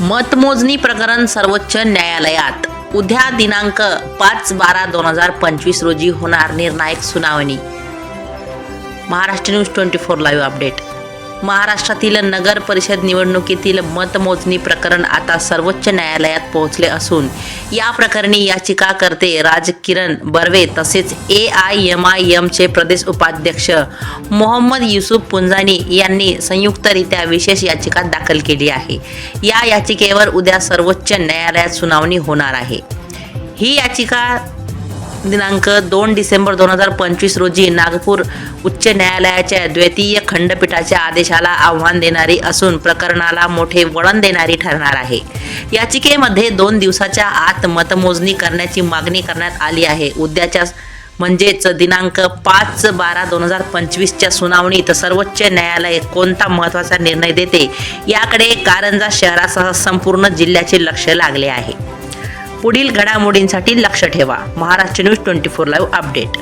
मतमोजणी प्रकरण सर्वोच्च न्यायालयात. उद्या दिनांक पाच बारा दोन हजार पंचवीस रोजी होणार निर्णायक सुनावणी. Maharashtra news twenty four live update महाराष्ट्रातील नगर परिषद निवडणुकीतील मतमोजणी प्रकरण आता सर्वोच्च न्यायालयात पोहोचले असून या प्रकरणी याचिकाकर्ते राज किरण बर्वे तसेच ए आय एम आय एमचे प्रदेश उपाध्यक्ष मोहम्मद युसुफ पुंजानी यांनी संयुक्तरित्या विशेष याचिका दाखल केली आहे. या याचिकेवर उद्या सर्वोच्च न्यायालयात सुनावणी होणार आहे. ही याचिका दिनांक दोन डिसेंबर दोन हजार पंचवीस रोजी नागपूर उच्च न्यायालयाच्या द्वितीय खंडपीठाच्या आदेशाला आव्हान देणारी असून प्रकरणाला मोठे वळण देणारी ठरणार आहे. याचिकेमध्ये दोन दिवसाच्या आत मतमोजणी करण्याची मागणी करण्यात आली आहे. उद्याच्या म्हणजेच दिनांक पाच बारा दोन हजार पंचवीसच्या सुनावणीत सर्वोच्च न्यायालय कोणता महत्त्वाचा निर्णय देते? याकडे कारंजा शहरासह संपूर्ण जिल्ह्याचे लक्ष लागले आहे. पुढील घडामोडींसाठी लक्ष ठेवा. Maharashtra news twenty four live update